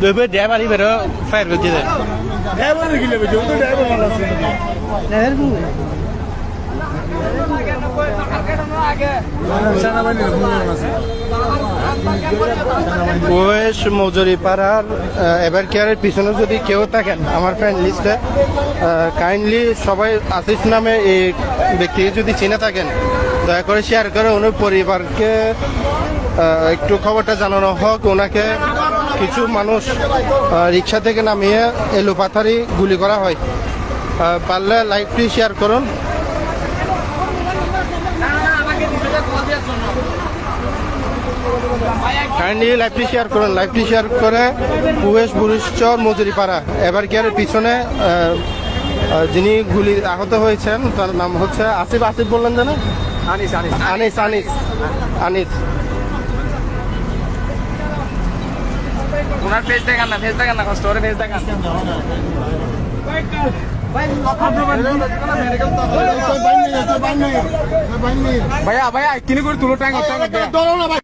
দুই ড্রাইভারই বেরো ফায়ার করছে ড্রাইভারের কি লেবে যেহেতু ড্রাইভার আছে ওয়েস মজুরি পাড়ার এবার কেয়ারের পিছনে যদি কেউ থাকেন আমার ফ্রেন্ড লিস্টে কাইন্ডলি সবাই আসিফ নামে এই ব্যক্তিকে যদি চিনে থাকেন দয়া করে শেয়ার করে ওনার পরিবারকে একটু খবরটা জানানো হোক। ওনাকে কিছু মানুষ রিক্সা থেকে নামিয়ে এলোপাথারি গুলি করা হয়। পারলে লাইভটি শেয়ার করুন। কাইন্ডলি লাইভটি শেয়ার করুন। লাইভটি শেয়ার করে উয়েশ বুরিশচর মজুরিপাড়া। এবার কেয়ারের পিছনে যিনি গুলি আহত হয়েছেন তার নাম হচ্ছে আসিফ। আসিফ বললেন যেন আনিস আনিস। আনিস আনিস। আনিস। ওনার ফেস দেখান না ফেস দেখান না কষ্ট করে ফেস দেখান ভাইয়া ভাইয়া কিনে করে তুলো করতে হবে